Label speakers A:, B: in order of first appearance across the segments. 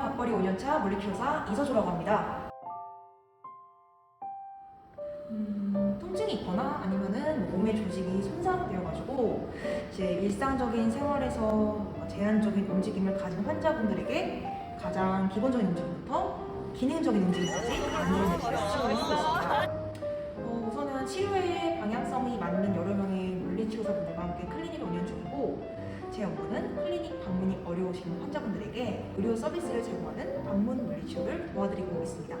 A: 밥벌이 5년차 물리치료사 이서주라고 합니다. 음, 통증이 있거나 아니면은 뭐 몸의 조직이 손상되어가지고 이제 일상적인 생활에서 제한적인 움직임을 가진 환자분들에게 가장 기본적인 움직임부터 기능적인 움직임까지 만들어내는 치료를 하고 있습니다. 어, 우선은 치료의 방향성이 맞는 여러 명의 물리치료사분들과 함께 클리닉을 운영 중이고 제 업무는 클리닉 방문이 어려우신 환자분들에게 의료 서비스를 제공하는 방문 물리치료를 도와드리고 있습니다.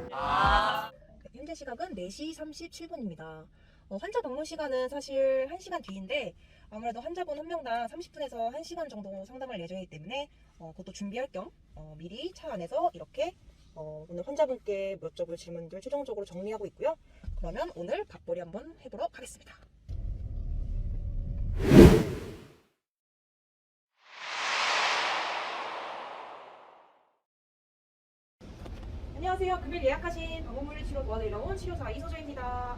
A: 현재 시각은 4시 37분입니다. 어, 환자 방문 시간은 사실 1시간 뒤인데 아무래도 환자분 한 명당 30분에서 1시간 정도 상담할 예정이기 때문에 어, 그것도 준비할 겸 어, 미리 차 안에서 이렇게 어, 오늘 환자분께 여쭤볼 질문들 최종적으로 정리하고 있고요. 그러면 오늘 밥벌이 한번 해보러 가겠습니다. 안녕하세요. 금일 예약하신 방문물리 치료 도와드리러 온 치료사 이소주입니다.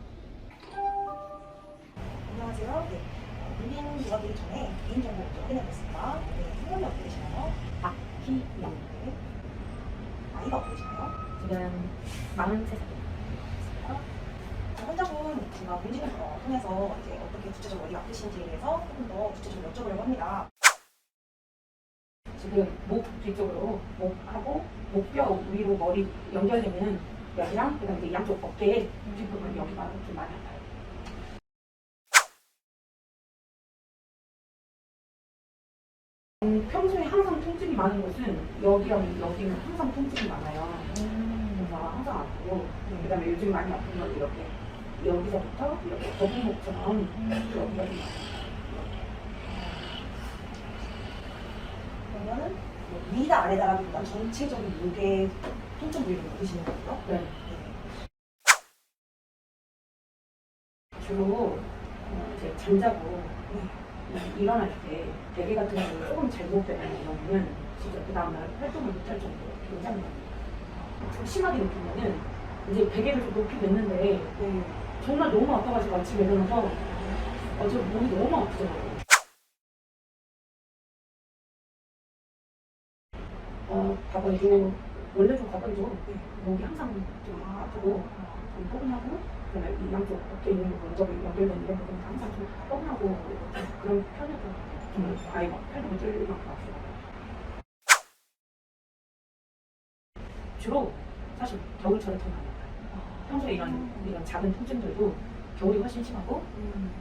A: 안녕하세요. 네. 물린 도와드리기 전에 개인정보 먼저 확인해보겠습니다. 네, 성함이 어떻게 되시나요?
B: 박희영
A: 네. 나이가 어떻게 되시나요?
B: 지금 43살
A: 자, 환자분 제가 문진을 어, 통해서 이제 어떻게 구체적으로 어디가 아프신지에 대해서 조금 더 구체적으로 여쭤보려고 합니다.
B: 지금 목 뒤쪽으로 목하고 목뼈 위로 머리 연결되는 여기랑 그다음에 이제 양쪽 어깨 뒷부분 여기가 좀 많이 아파요. 음, 평소에 항상 통증이 많은 곳은 여기랑 여기는 항상 통증이 많아요. 그래서 항상 아프고 그다음에 요즘 많이 아픈 건 이렇게 여기서부터 이렇게 거북목처럼 여기가 좀 아파요.
A: 그러면은 뭐 위다 아래다라기보다 전체적인 목의 통증 부위를 느끼시는 거죠?
B: 네. 주로 어, 이제 잠자고 이- 일어날 때 베개 같은 경우는 조금 잘못되는 경우는 진짜 그 다음날 활동을 못할 정도로 굉장히. 좀 심하게 느끼면은 이제 베개를 좀 높이 냈는데
A: 네.
B: 정말 너무 아파가지고 아침에 일어나서 어제 몸이 너무 아프더라고요. 어, 과거에도 원래 좀 과거에도 목이 항상 좀 아프고 좀 뻐근하고 그다음에 이 양쪽 어깨 있는 부분 저기 연결된 이런 부분 항상 좀 뻐근하고 좀 그런 편이고 정말 아예 막 팔도 못 들릴 만큼 아프고 주로 사실 겨울철에 더 많이 아파요. 평소에 이런 이런 작은 통증들도 겨울이 훨씬 심하고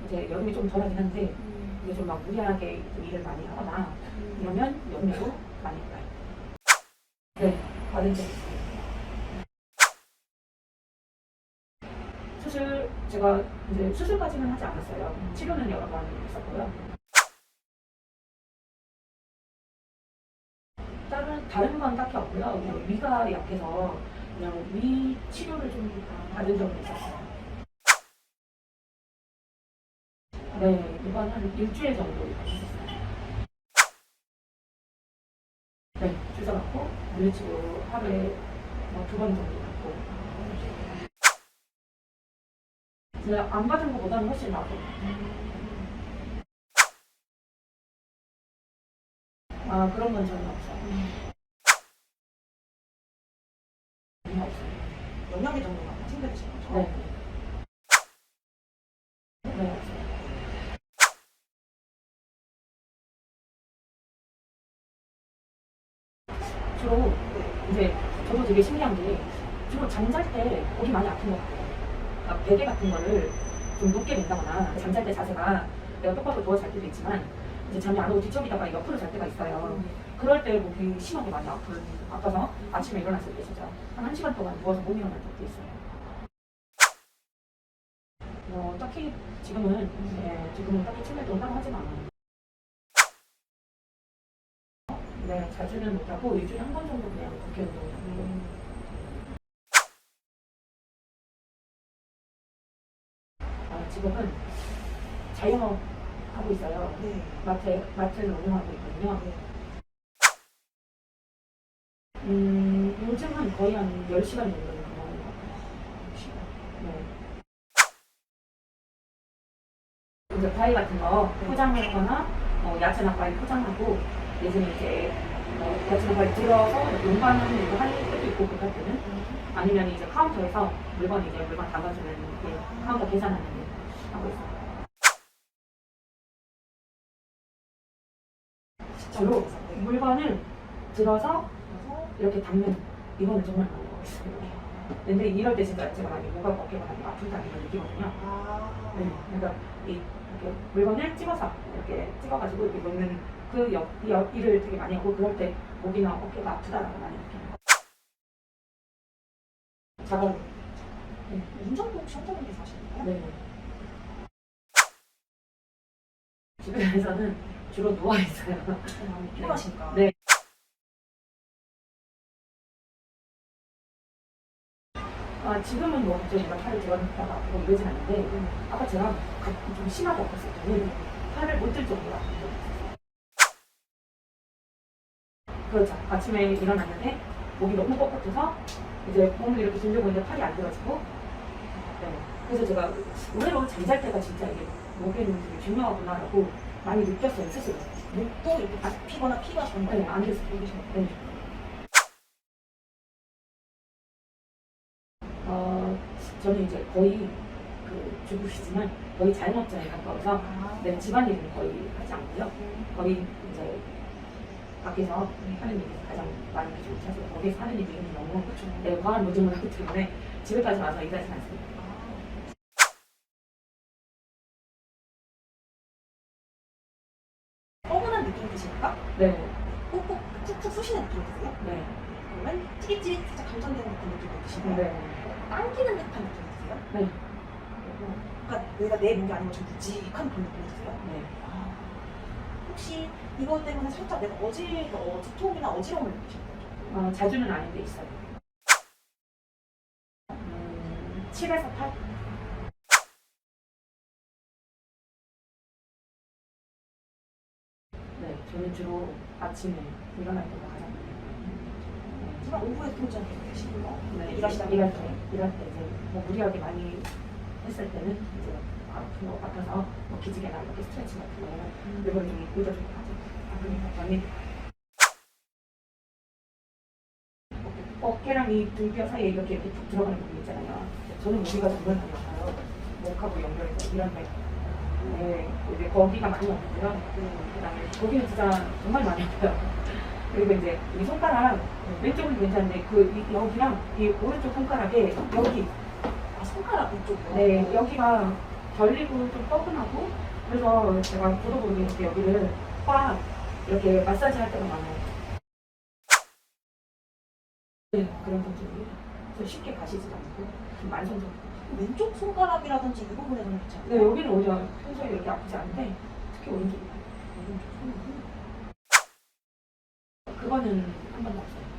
B: 이제 여름이 좀 덜하긴 한데 이게 좀막 무리하게 좀 일을 많이 하거나 이러면 여름에도 많이 아파요. 네, 받은 적 있어요. 수술 제가 이제 수술까지는 하지 않았어요. 치료는 여러 번 했었고요. 다른 다른 건 딱히 없고요. 그냥 위가 약해서 그냥 위 치료를 좀 받은 적이 있었어요. 네, 이건 한 일주일 정도 있었어요. 네, 주사 맞고 물리치료 하루에 뭐두번 정도 받고. 제가 안 받은 것보다는 훨씬 나고. 아 그런 건 전혀 없어요. 전혀 없어요.
A: 영양제 정도만 챙겨 드시는 거죠?
B: 네. 네, 없어요. 주로 이제 저도 되게 신기한 게 주로 잠잘 때 목이 많이 아픈 것 같아요. 그러니까 베개 같은 거를 좀 높게 댄다거나 잠잘 때 자세가 내가 똑바로 누워 잘 때도 있지만 이제 잠이 안 오고 뒤척이다가 옆으로 잘 때가 있어요. 그럴 때 목이 심하게 많이 아픈, 아파서 아침에 일어났을 때 진짜 한 1시간 동안 누워서 못 일어날 때도 있어요. 뭐 딱히 지금은 네, 지금은 딱히 치료도 따로 하진 않아요. 네, 자주는 못하고 일주일에 한 번 정도 그냥 국회 운동을 하고 아, 지금은 자영업 하고 있어요.
A: 네.
B: 마트, 마트를 운영하고 있거든요.
A: 네.
B: 음, 요즘은 거의 한 10시간 정도는 근무하는 것 같아요. 네. 이제 과일 같은 거 포장하거나 뭐 야채나 과일 포장하고 요즘 이제 어, 거치는 발 들어서 용반은 이거 할 때도 있고 그럴 때는 아니면 이제 카운터에서 물건 이제 물건 담아주는 게 카운터 계산하는 게 하고 있어요. 주로 물건을 들어서 이렇게 담는 이거는 정말 많이 어려워요. 근데 이럴 때 진짜 제가 많이 목가 어깨가 많이 아프다는 걸 느끼거든요.
A: 아,
B: 네, 그러니까 이 이렇게 물건을 찍어서 이렇게 찍어가지고 이렇게 놓는 그 역, 이 역, 일을 되게 많이 하고 그럴 때 목이나 어깨가 아프다라고 많이 느껴요. 자가 네,
A: 운전도 혹시 혼자분께서 하시는 거예요?
B: 네. 주변에서는 주로 누워 있어요.
A: 많이 필요하시니까.
B: 네. 아, 지금은 뭐 갑자기 제가 팔을 들었다가 아프고 이러진 않는데 아까 제가 가- 좀 심하게 아팠을 때는 팔을 못 들 정도로 있었어요. 그렇죠. 아침에 일어났는데 목이 너무 뻣뻣해서 이제 몸을 이렇게 들려고 있는데 팔이 안 들어지고 네. 그래서 제가 의외로 잠잘 때가 진짜 이게 목에는 되게 중요하구나라고 많이 느꼈어요 스스로.
A: 목도 이렇게 아피거나 피가 전혀
B: 네, 안 됐어요. 네. 어, 저는 이제 거의 그 주부시지만 거의 자영업자에 가까워서
A: 아,
B: 네, 집안일은 거의 하지 않고요. 거의 이제 밖에서 하는 일이 가장 게좀 사실 거기서 하는 일이 너무
A: 그렇죠.
B: 네, 과한 노동을 하기 때문에 집에까지 와서 일하지 않습니다.
A: 뻐근한 드십니까?
B: 네,
A: 꾹꾹 툭툭 쑤시는 느낌이 드세요?
B: 네,
A: 그러면 찌릿찌릿 살짝 감전되는 듯한 느낌이 드시나요?
B: 네,
A: 당기는 듯한 느낌이 드세요?
B: 네,
A: 그러니까 내가 내 목이 아니고 좀 묵직한 그런 느낌이 드세요?
B: 네.
A: 아, 혹시 이것 때문에 살짝 내가 어지, 어, 두통이나 어지러움을 느끼시는 거죠?
B: 어, 자주는 아닌데 있어요. 음, 7에서 8? 네, 저는 주로 아침에 일어날 때가 가장.
A: 하지만 오후에 통증 계속 계시고요.
B: 네,
A: 일하시다
B: 일할. 때, 일할 때 이제 뭐 무리하게 많이 했을 때는 이제 아픈 거 같아서 뭐 기지개나 이렇게 스트레칭 같은 거 이걸 좀 의도적으로 하죠. 아, 그러니까 저는 어깨랑 이 등뼈 사이에 이렇게 이렇게 툭 들어가는 부분 있잖아요. 저는 정말 많이 아파요. 목하고 연결해서 이런 데. 네, 이제 거기가 많이 아프고요. 그 다음에 거기는 진짜 정말 많이 아파요. 그리고 이제 이 손가락 왼쪽은 괜찮은데 그 이- 여기랑 이 오른쪽 손가락에 여기
A: 아, 손가락 이쪽이요?
B: 네 여기가 결리고 좀 뻐근하고 그래서 제가 저도 모르게 이렇게 여기를 꽉 이렇게 마사지 할 때가 많아요. 네 그런 분들이 좀 쉽게 가시지도 않고 좀 만성적.
A: 왼쪽 손가락이라든지 이 부분에서는 괜찮아요?
B: 네 여기는 오히려 평소에 이렇게 아프지 않은데 특히 오른쪽이
A: 오른쪽 손은
B: 그거는 한 번도 없어요.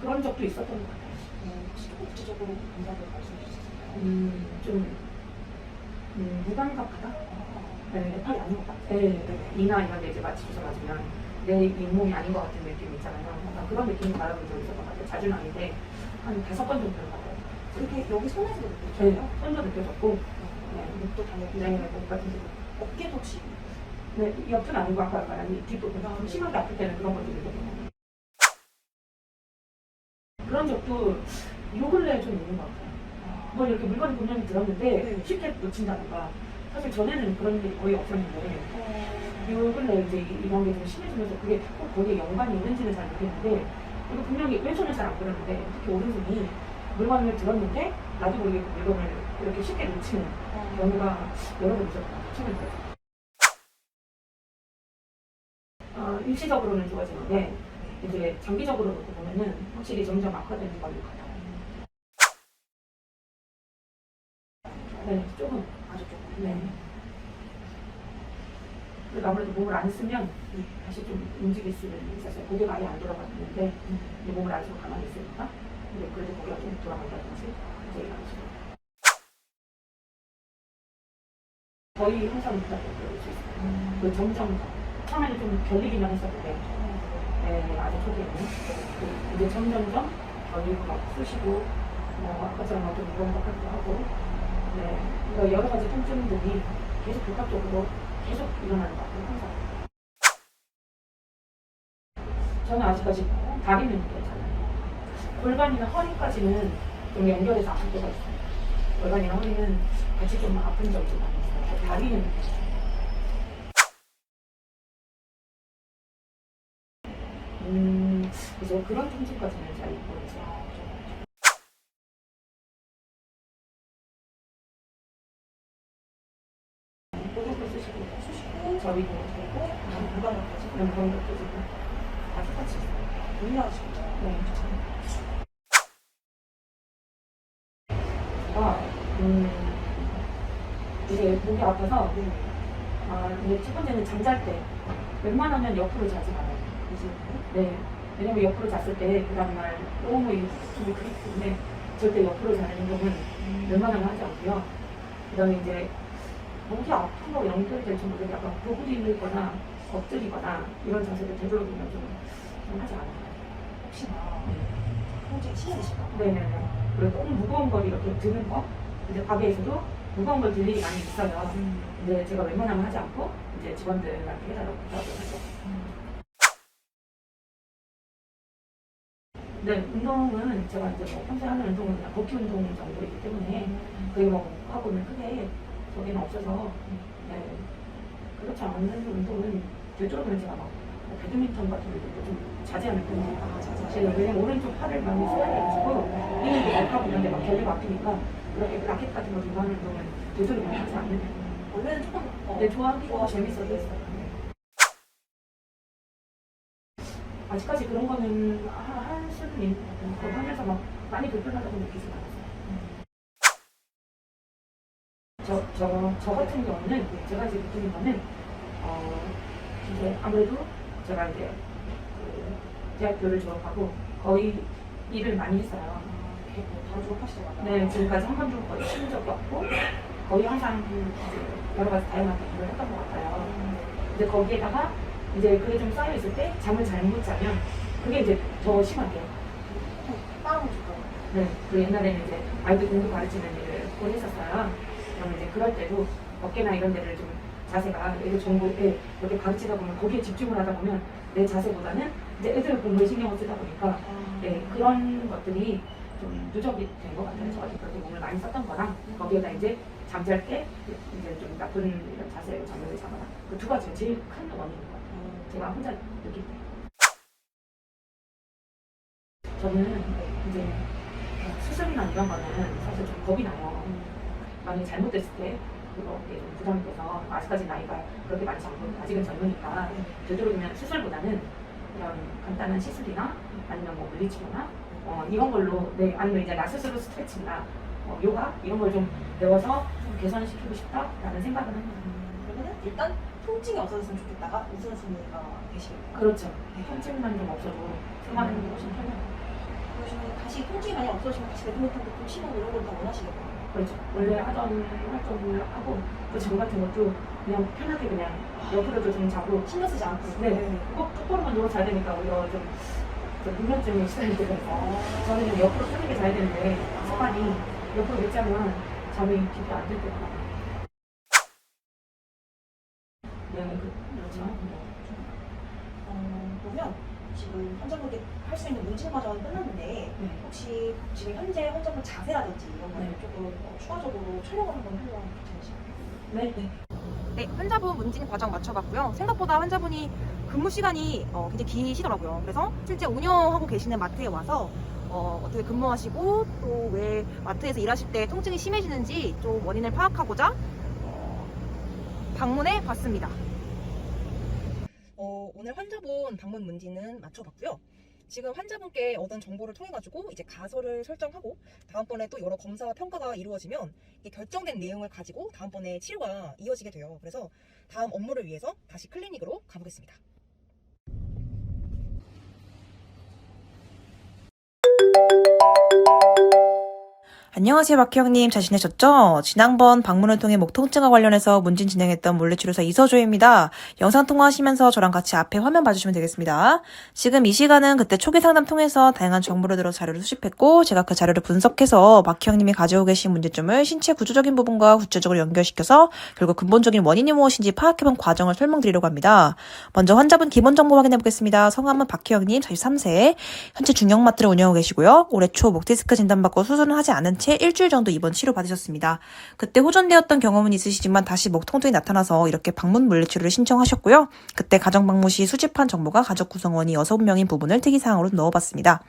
B: 그런 적도 있었던 것 같아요.
A: 네, 주실 수 있나요?
B: 음, 좀 음, 무감각하다? 네,
A: 내 팔이 아닌 것 같아요.
B: 네, 네. 이나 이런 데 이제 마취 주사 맞으면 내 잇몸이 아닌 것 같은 느낌 있잖아요. 약간 그런 느낌이 받아본 적이 있었던 것 같아요. 자주는 아닌데 한 다섯 번 정도는 받아요.
A: 그게 여기 손에서도
B: 네,
A: 느껴져요?
B: 손도 느껴졌고,
A: 네, 목도 당연히.
B: 네, 목 같은 데.
A: 어깨도 혹시
B: 네, 옆은 아니고 아까 말한 이 뒷부분 좀 심하게 아플 때는 그런 것도 느껴져요. 그런 적도 요 근래에 좀 있는 것 같아요. 뭐 이렇게 물건이 분명히 들었는데
A: 네.
B: 쉽게 놓친다던가. 사실 전에는 그런 일이 거의 없었는데
A: 어...
B: 요 근래 이제 이- 이런 게 좀 심해지면서 그게 꼭 거기에 연관이 있는지는 잘 모르겠는데 이거 분명히 왼손은 잘안 그러는데 특히 오른손이 물건을 들었는데 나도 모르게 그 물건을 이렇게 쉽게 놓치는 경우가 여러 번 있었던 것 같아요 최근 들어서. 어, 일시적으로는 좋아지는데 이제 장기적으로 놓고 보면은 확실히 점점 악화되는 걸로 같아요 네 조금
A: 아주 조금.
B: 네. 그리고 아무래도 몸을 안 쓰면 다시 좀 움직일 수는 있었어요. 고개가 아예 안 돌아갔는데 이제 몸을 안 쓰고 가만히 있으니까 근데 그래도 고개가 좀 돌아간다든지 이제 이런 거의 항상 못하고 수 있어요. 그 점점 처음에는 좀 결리기만 했었는데 네, 아주 초기에는 그 이제 점점점 결리고 막 쑤시고 뭐 아까처럼 막좀 무거운 것 같기도 하고 네, 그러니까 여러 가지 통증들이 계속 복합적으로 계속 일어나는 것 같아요, 항상. 저는 아직까지 다리는 괜찮아요. 골반이나 허리까지는 좀 연결해서 아플 때가 있어요. 골반이나 허리는 같이 좀 아픈 적이 많이 있어요. 다리는 음, 그래서 그런 통증까지는 잘 모르겠어요. 꼬불꼬 쓰시고
C: 수시고
B: 저리도 되고. 그런 그런 것도 지금 다 똑같이.
C: 고민하시죠.
B: 네. 제가 음 이제 목이 아파서 아 이제 첫 번째는 잠잘 때 웬만하면 옆으로 자지 말아요.
C: 이제
B: 네. 왜냐면 옆으로 잤을 때 그 다음날 너무 이 숨이 크기 때문에 절대 옆으로 자는 행동은 웬만하면 하지 않고요. 그 다음에 이제 목이 아픈 거 연결될지 모르겠는데 약간 구부리거나 엎드리거나 이런 자세를 되도록이면 좀, 좀 하지 않아요.
C: 혹시나 통증이 심해지실까 봐.
B: 네네네. 그리고 너무 무거운 걸 이렇게 드는 거, 이제 가게에서도 무거운 걸 들 일이 많이 있어요. 근데 제가 웬만하면 하지 않고 이제 직원들한테 해달라고 하죠. 네, 운동은 제가 이제 뭐 평소에 하는 운동은 그냥 걷기 운동 정도이기 때문에 그게 뭐 하고는 크게 저기는 없어서 네, 그렇지 않은 운동은 되도록이면 제가 막뭐 배드민턴 같은 것도 좀 자제하는 편이에요.
C: 아, 자제하시는
B: 제가 왜냐면 오른쪽 팔을 많이 이는 게 날카고 있는데 막 결리가 아프니까 그렇게 라켓 같은 거 들고 하는 운동은 되도록이면 하지 않는 편이에요.
C: 원래는 조금 어,
B: 네, 좋아하고
C: 게
B: 했어요. 아직까지 그런 거는 하- 할 수는 같아요. 하면서 막 많이 불편하다고 느끼진 않았어요. 저, 저, 저 같은 경우는 제가 이제 느끼는 거는, 어, 이제 아무래도 제가 이제 그 대학교를 졸업하고 거의 일을 많이 했어요.
C: 뭐 바로 졸업하시자마자
B: 네, 지금까지 한 번도 거의 쉬는 적이 없고, 거의 항상 이제 여러 가지 다양한 일을 했던 것 같아요. 근데 거기에다가 이제 그게 좀 쌓여 있을 때 잠을 잘 못 자면 그게 이제 더 심하게.
C: 다운을 줄까
B: 네, 그 옛날에는 이제 아이들 공부 가르치는 일을 오래 했었어요. 그러면 이제 그럴 때도 어깨나 이런 데를 좀 자세가 애들 정보에 이렇게 가르치다 보면 거기에 집중을 하다 보면 내 자세보다는 이제 애들 공부에 신경을 쓰다 보니까 네, 그런 것들이 좀 누적이 된 것 같아요. 저한테 그렇게 몸을 많이 썼던 거랑 거기에다 이제 잠잘 때 이제 좀 나쁜 이런 자세로 잠을 자거나 그 두 가지가 제일 큰 원인인 것 같아요. 제가 혼자 느낄 때. 저는 이제 수술이나 이런 거는 사실 좀 겁이 나요. 만약에 잘못됐을 때 돼서 아직까지 나이가 그렇게 많지 않고 아직은 젊으니까 되도록이면 수술보다는 이런 간단한 시술이나 아니면 뭐 물리치료나 어, 이런 걸로 네 아니면 이제 나 스스로 스트레칭이나 어, 요가 이런 걸 좀 배워서 좀 개선시키고 싶다라는 생각은 합니다.
C: 그러면은 일단 통증이 없어졌으면 좋겠다가 우선순위가 되시겠네요.
B: 그렇죠. 통증만 좀 없어도 생활하는 게 훨씬 편해요.
C: 그러시면 다시 통증이 많이 없어지면 다시 배드민턴도 좀 치고 이런 걸더 원하시겠네요.
B: 그렇죠. 원래 하던 활동을 하고 또잠 같은 것도 그냥 편하게 그냥 옆으로도 좀 자고
C: 신경 쓰지 않고.
B: 네. 꼭 똑바로만 누워 자야 되니까 오히려 좀, 좀 불면증이 시달릴 때가 있어요. 저는 좀 옆으로 편하게 자야 되는데 습관이 옆으로 못 자면 잠이 깊이 안 들 때가 많아요. 네, 그- 그렇죠.
C: 어, 그러면 지금 환자분께 할 수 있는 문진 과정은 끝났는데
B: 네.
C: 혹시 지금 현재 환자분 자세라든지 이런 거를
B: 네.
C: 조금 어, 추가적으로 촬영을 한번 해보면 괜찮으실까요?
B: 네. 네.
C: 네, 환자분 문진 과정 맞춰봤고요. 생각보다 환자분이 근무 시간이 어, 굉장히 기시더라고요. 그래서 실제 운영하고 계시는 마트에 와서 어, 떻게 근무하시고 또 왜 마트에서 일하실 때 통증이 심해지는지 좀 원인을 파악하고자 어, 방문해 봤습니다. 어, 오늘 환자분 방문 문진은 맞춰봤고요. 지금 환자분께 얻은 정보를 통해 가지고 이제 가설을 설정하고 다음번에 또 여러 검사와 평가가 이루어지면 결정된 내용을 가지고 다음번에 치료가 이어지게 돼요. 그래서 다음 업무를 위해서 다시 클리닉으로 가보겠습니다.
A: 안녕하세요, 박희영님. 잘 지내셨죠? 지난번 방문을 통해 목 통증과 관련해서 문진 진행했던 물리치료사 이서조입니다. 영상 통화하시면서 저랑 같이 앞에 화면 봐주시면 되겠습니다. 지금 이 시간은 그때 초기 상담 통해서 다양한 정보를 들어 자료를 수집했고, 제가 그 자료를 분석해서 박희영님이 가지고 계신 문제점을 신체 구조적인 부분과 구체적으로 연결시켜서 결국 근본적인 원인이 무엇인지 파악해본 과정을 설명드리려고 합니다. 먼저 환자분 기본 정보 확인해 보겠습니다. 성함은 박희영님, 43세. 현재 중형마트를 운영하고 계시고요. 올해 초 목 디스크 진단받고 수술은 하지 않은 채 일주일 정도 입원 치료 받으셨습니다. 그때 호전되었던 경험은 있으시지만 다시 목 통증이 나타나서 이렇게 방문 물리치료를 신청하셨고요. 그때 가정 방문 시 수집한 정보가 가족 구성원이 6명인 부분을 특이사항으로 넣어봤습니다.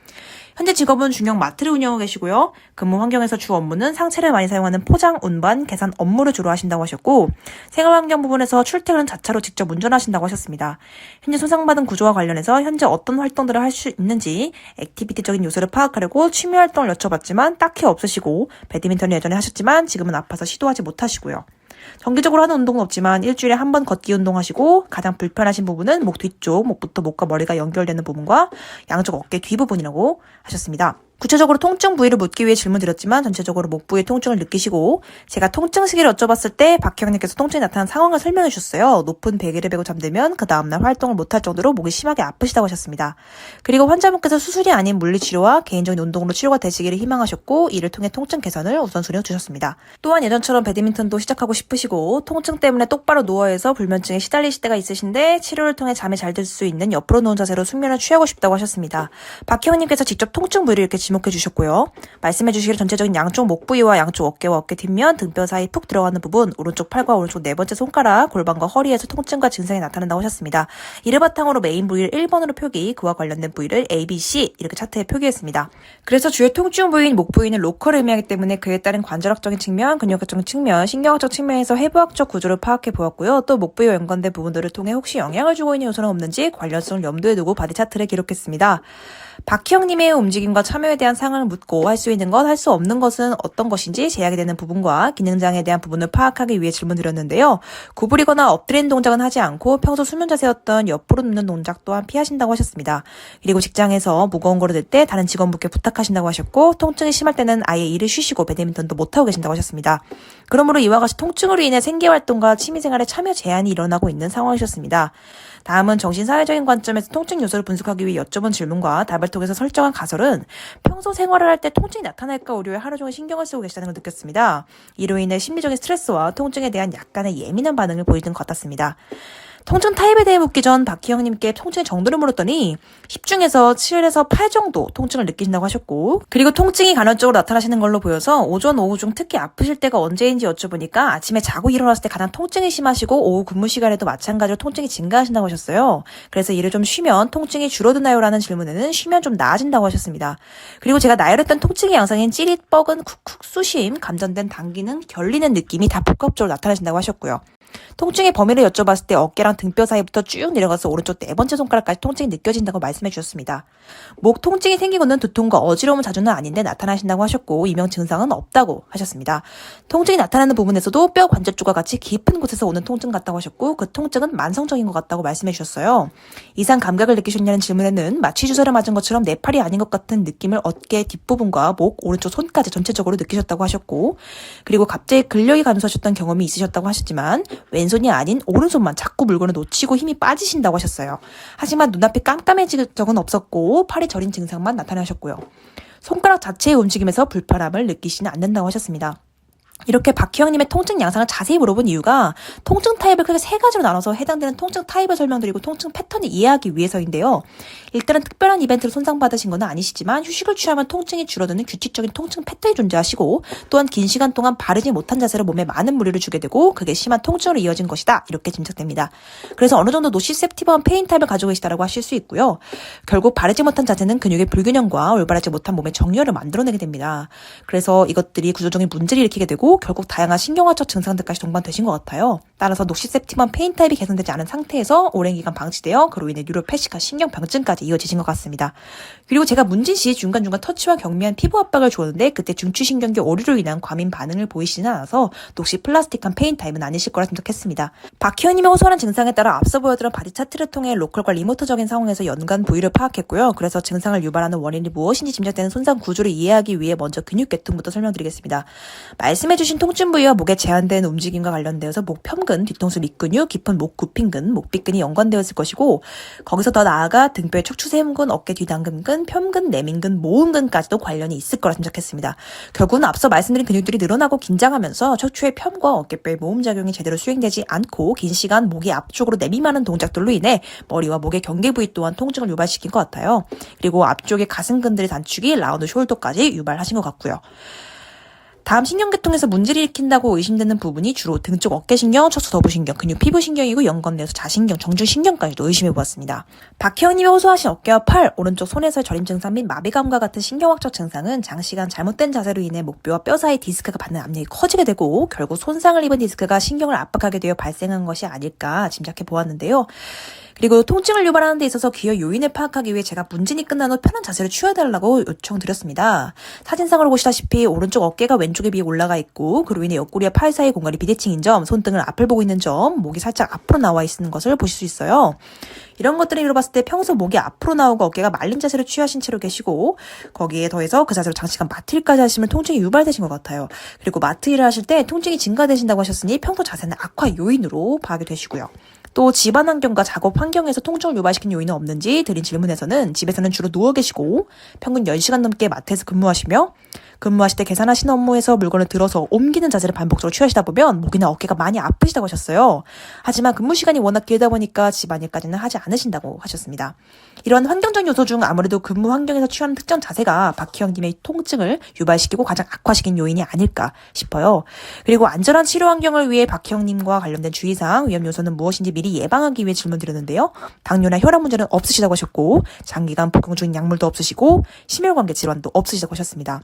A: 현재 직업은 중형 마트를 운영하고 계시고요. 근무 환경에서 주 업무는 상체를 많이 사용하는 포장, 운반, 계산 업무를 주로 하신다고 하셨고 생활 환경 부분에서 출퇴근 자차로 직접 운전하신다고 하셨습니다. 현재 손상받은 구조와 관련해서 현재 어떤 활동들을 할 수 있는지 액티비티적인 요소를 파악하려고 취미 활동을 여쭤봤지만 딱히 없으시고 배드민턴을 예전에 하셨지만 지금은 아파서 시도하지 못하시고요. 정기적으로 하는 운동은 없지만 일주일에 한 번 걷기 운동하시고 가장 불편하신 부분은 목 뒤쪽, 목부터 목과 머리가 연결되는 부분과 양쪽 어깨 뒤부분이라고 하셨습니다. 구체적으로 통증 부위를 묻기 위해 질문 드렸지만 전체적으로 목 부위의 통증을 느끼시고 제가 통증 시기를 여쭤봤을 때 박혜영님께서 통증이 나타난 상황을 설명해 주셨어요. 높은 베개를 베고 잠들면 그 다음날 활동을 못할 정도로 목이 심하게 아프시다고 하셨습니다. 그리고 환자분께서 수술이 아닌 물리치료와 개인적인 운동으로 치료가 되시기를 희망하셨고 이를 통해 통증 개선을 우선순위로 두셨습니다. 또한 예전처럼 배드민턴도 시작하고 싶으시고 통증 때문에 똑바로 누워서 불면증에 시달리실 때가 있으신데 치료를 통해 잠이 잘 들 수 있는 옆으로 누운 자세로 숙면을 취하고 싶다고 하셨습니다. 박혜원님께서 직접 통증 부위를 이렇게 지목해 주셨고요. 말씀해 주시기를 전체적인 양쪽 목 부위와 양쪽 어깨와 어깨 뒷면, 등뼈 사이 푹 들어가는 부분, 오른쪽 팔과 오른쪽 네 번째 손가락, 골반과 허리에서 통증과 증상이 나타난다고 하셨습니다. 이를 바탕으로 메인 부위를 1번으로 표기, 그와 관련된 부위를 A, B, C 이렇게 차트에 표기했습니다. 그래서 주요 통증 부위인 목 부위는 로컬을 의미하기 때문에 그에 따른 관절학적인 측면, 근육학적인 측면, 신경학적 측면에서 해부학적 구조를 파악해 보았고요. 또 목 부위와 연관된 부분들을 통해 혹시 영향을 주고 있는 요소는 없는지 관련성을 염두에 두고 바디 차트를 기록했습니다. 박희영님의 움직임과 참여에 대한 상을 묻고 할 수 있는 것, 할 수 없는 것은 어떤 것인지 제약이 되는 부분과 기능장애에 대한 부분을 파악하기 위해 질문 드렸는데요. 구부리거나 엎드리는 동작은 하지 않고 평소 수면 자세였던 옆으로 눕는 동작 또한 피하신다고 하셨습니다. 그리고 직장에서 무거운 거를 들 때 다른 직원분께 부탁하신다고 하셨고 통증이 심할 때는 아예 일을 쉬시고 배드민턴도 못하고 계신다고 하셨습니다. 그러므로 이와 같이 통증으로 인해 생계활동과 취미생활에 참여 제한이 일어나고 있는 상황이셨습니다. 다음은 정신사회적인 관점에서 통증 요소를 분석하기 위해 여쭤본 질문과 답을 통해서 설정한 가설은 평소 생활을 할 때 통증이 나타날까 우려에 하루 종일 신경을 쓰고 계시다는 걸 느꼈습니다. 이로 인해 심리적인 스트레스와 통증에 대한 약간의 예민한 반응을 보이는 것 같았습니다. 통증 타입에 대해 묻기 전 박희영님께 통증의 정도를 물었더니 10중에서 7에서 8 정도 통증을 느끼신다고 하셨고 그리고 통증이 간헐적으로 나타나시는 걸로 보여서 오전, 오후 중 특히 아프실 때가 언제인지 여쭤보니까 아침에 자고 일어났을 때 가장 통증이 심하시고 오후 근무 시간에도 마찬가지로 통증이 증가하신다고 하셨어요. 그래서 이를 좀 쉬면 통증이 줄어드나요? 라는 질문에는 쉬면 좀 나아진다고 하셨습니다. 그리고 제가 나열했던 통증의 양상인 찌릿, 뻐근, 쿡쿡, 수심, 감전된 당기는, 결리는 느낌이 다 복합적으로 나타나신다고 하셨고요. 통증의 범위를 여쭤봤을 때 어깨랑 등뼈 사이부터 쭉 내려가서 오른쪽 네 번째 손가락까지 통증이 느껴진다고 말씀해 주셨습니다. 목 통증이 생기고는 두통과 어지러움은 자주는 아닌데 나타나신다고 하셨고 이명 증상은 없다고 하셨습니다. 통증이 나타나는 부분에서도 뼈 관절 쪽과 같이 깊은 곳에서 오는 통증 같다고 하셨고 그 통증은 만성적인 것 같다고 말씀해 주셨어요. 이상 감각을 느끼셨냐는 질문에는 마취 주사를 맞은 것처럼 내 팔이 아닌 것 같은 느낌을 어깨 뒷부분과 목 오른쪽 손까지 전체적으로 느끼셨다고 하셨고 그리고 갑자기 근력이 감소하셨던 경험이 있으셨다고 하셨지만 왼손이 아닌 오른손만 자꾸 물건을 놓치고 힘이 빠지신다고 하셨어요. 하지만 눈앞이 깜깜해진 적은 없었고 팔이 저린 증상만 나타나셨고요. 손가락 자체의 움직임에서 불편함을 느끼지는 않는다고 하셨습니다. 이렇게 박희영님의 통증 양상을 자세히 물어본 이유가 통증 타입을 크게 세 가지로 나눠서 해당되는 통증 타입을 설명드리고 통증 패턴을 이해하기 위해서인데요. 일단은 특별한 이벤트로 손상받으신 건 아니시지만 휴식을 취하면 통증이 줄어드는 규칙적인 통증 패턴이 존재하시고 또한 긴 시간 동안 바르지 못한 자세로 몸에 많은 무리를 주게 되고 그게 심한 통증으로 이어진 것이다. 이렇게 짐작됩니다. 그래서 어느 정도 노시셉티브한 페인 타입을 가지고 계시다라고 하실 수 있고요. 결국 바르지 못한 자세는 근육의 불균형과 올바르지 못한 몸의 정렬을 만들어내게 됩니다. 그래서 이것들이 구조적인 문제를 일으키게 되고 결국 다양한 신경화적 증상들까지 동반되신 것 같아요. 따라서 녹시셉티만 페인 타입이 개선되지 않은 상태에서 오랜 기간 방치되어 그로 인해 뉴로패시카 신경병증까지 이어지신 것 같습니다. 그리고 제가 문진 씨 중간중간 터치와 경미한 피부 압박을 주었는데 그때 중추신경계 오류로 인한 과민 반응을 보이시진 않아서 녹시 플라스틱한 페인 타입은 아니실 거라 생각했습니다. 박희원님의 호소하는 증상에 따라 앞서 보여드린 바디 차트를 통해 로컬과 리모터적인 상황에서 연관 부위를 파악했고요. 그래서 증상을 유발하는 원인이 무엇인지 짐작되는 손상 구조를 이해하기 위해 먼저 근육 계통부터 설명드리겠습니다. 말씀해 주신 통증 부위와 목에 제한된 움직임과 관련되어서 목 편근, 뒤통수 밑근육, 깊은 목 구핀근, 목빗근이 연관되었을 것이고 거기서 더 나아가 등뼈의 척추세음근, 어깨 뒤당금근, 편근, 내민근, 모음근까지도 관련이 있을 거라 짐작했습니다. 결국은 앞서 말씀드린 근육들이 늘어나고 긴장하면서 척추의 편과 어깨뼈의 모음 작용이 제대로 수행되지 않고 긴 시간 목이 앞쪽으로 내림하는 동작들로 인해 머리와 목의 경계 부위 또한 통증을 유발시킨 것 같아요. 그리고 앞쪽의 가슴근들의 단축이 라운드 숄더까지 유발하신 것 같고요. 다음 신경계통에서 문제를 일으킨다고 의심되는 부분이 주로 등쪽 어깨신경, 척추 더부신경, 근육 피부신경이고 연관되어서 자신경, 정주신경까지도 의심해보았습니다. 박혜원님이 호소하신 어깨와 팔, 오른쪽 손에서의 저림 증상 및 마비감과 같은 신경학적 증상은 장시간 잘못된 자세로 인해 목뼈와 뼈 사이 디스크가 받는 압력이 커지게 되고 결국 손상을 입은 디스크가 신경을 압박하게 되어 발생한 것이 아닐까 짐작해 보았는데요. 그리고 통증을 유발하는 데 있어서 기여 요인을 파악하기 위해 제가 문진이 끝난 후 편한 자세를 취해달라고 요청드렸습니다. 사진상으로 보시다시피 오른쪽 어깨가 왼쪽에 비해 올라가 있고 그로 인해 옆구리와 팔 사이 공간이 비대칭인 점, 손등을 앞을 보고 있는 점, 목이 살짝 앞으로 나와 있는 것을 보실 수 있어요. 이런 것들을 이뤄봤을 때 평소 목이 앞으로 나오고 어깨가 말린 자세를 취하신 채로 계시고 거기에 더해서 그 자세로 장시간 마트 일까지 하시면 통증이 유발되신 것 같아요. 그리고 마트 일을 하실 때 통증이 증가되신다고 하셨으니 평소 자세는 악화 요인으로 파악이 되시고요. 또 집안 환경과 작업 환경에서 통증을 유발시킨 요인은 없는지 드린 질문에서는 집에서는 주로 누워 계시고 평균 10시간 넘게 마트에서 근무하시며 근무하실 때 계산하시는 업무에서 물건을 들어서 옮기는 자세를 반복적으로 취하시다 보면 목이나 어깨가 많이 아프시다고 하셨어요. 하지만 근무 시간이 워낙 길다 보니까 집안일까지는 하지 않으신다고 하셨습니다. 이런 환경적 요소 중 아무래도 근무 환경에서 취하는 특정 자세가 박희영님의 통증을 유발시키고 가장 악화시킨 요인이 아닐까 싶어요. 그리고 안전한 치료 환경을 위해 박희영님과 관련된 주의사항, 위험 요소는 무엇인지 미리 예방하기 위해 질문 드렸는데요. 당뇨나 혈압 문제는 없으시다고 하셨고, 장기간 복용 중인 약물도 없으시고, 심혈관계 질환도 없으시다고 하셨습니다.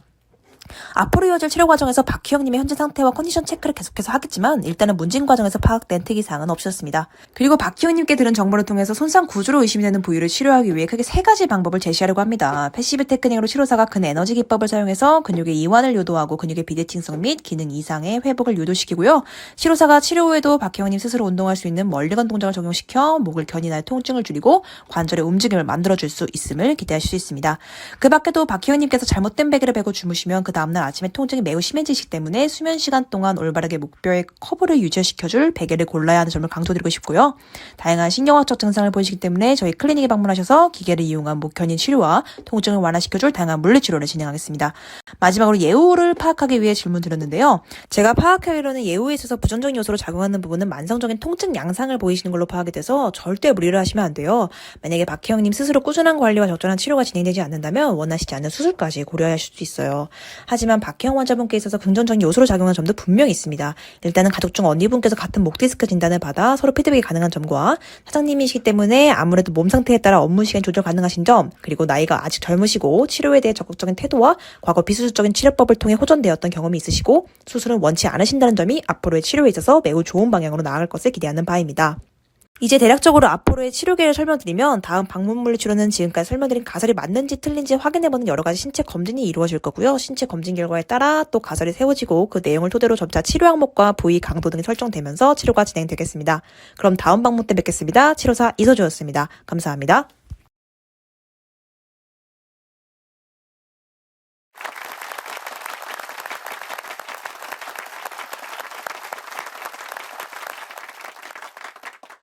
A: 앞으로 이어질 치료 과정에서 박희영님의 현재 상태와 컨디션 체크를 계속해서 하겠지만 일단은 문진 과정에서 파악된 특이사항은 없었습니다. 그리고 박희영님께 들은 정보를 통해서 손상 구조로 의심이 되는 부위를 치료하기 위해 크게 세 가지 방법을 제시하려고 합니다. 패시브 테크닉으로 치료사가 근 에너지 기법을 사용해서 근육의 이완을 유도하고 근육의 비대칭성 및 기능 이상의 회복을 유도시키고요. 치료사가 치료 후에도 박희영님 스스로 운동할 수 있는 멀리건 동작을 적용시켜 목을 견인할 통증을 줄이고 관절의 움직임을 만들어줄 수 있음을 기대하실 수 있습니다. 그 밖에도 박희영님께서 잘못된 베개를 베고 주무시면 그 다음날 아침에 통증이 매우 심해지시기 때문에 수면 시간 동안 올바르게 목뼈의 커브를 유지시켜줄 베개를 골라야 하는 점을 강조드리고 싶고요. 다양한 신경학적 증상을 보이시기 때문에 저희 클리닉에 방문하셔서 기계를 이용한 목 견인 치료와 통증을 완화시켜줄 다양한 물리치료를 진행하겠습니다. 마지막으로 예후를 파악하기 위해 질문 드렸는데요. 제가 파악하기로는 예후에 있어서 부정적인 요소로 작용하는 부분은 만성적인 통증 양상을 보이시는 걸로 파악이 돼서 절대 무리를 하시면 안 돼요. 만약에 박혜영님 스스로 꾸준한 관리와 적절한 치료가 진행되지 않는다면 원하시지 않는 수술까지 고려하실 수 있어요. 하지만 박혜영 환자분께 있어서 긍정적인 요소로 작용하는 점도 분명히 있습니다. 일단은 가족 중 언니분께서 같은 목 디스크 진단을 받아 서로 피드백이 가능한 점과 사장님이시기 때문에 아무래도 몸 상태에 따라 업무 시간 조절 가능하신 점, 그리고 나이가 아직 젊으시고 치료에 대해 적극적인 태도와 과거 비수술적인 치료법을 통해 호전되었던 경험이 있으시고 수술은 원치 않으신다는 점이 앞으로의 치료에 있어서 매우 좋은 방향으로 나아갈 것을 기대하는 바입니다. 이제 대략적으로 앞으로의 치료계를 설명드리면 다음 방문 물리 치료는 지금까지 설명드린 가설이 맞는지 틀린지 확인해보는 여러 가지 신체 검진이 이루어질 거고요. 신체 검진 결과에 따라 또 가설이 세워지고 그 내용을 토대로 점차 치료 항목과 부위 강도 등이 설정되면서 치료가 진행되겠습니다. 그럼 다음 방문 때 뵙겠습니다. 치료사 이소주였습니다. 감사합니다.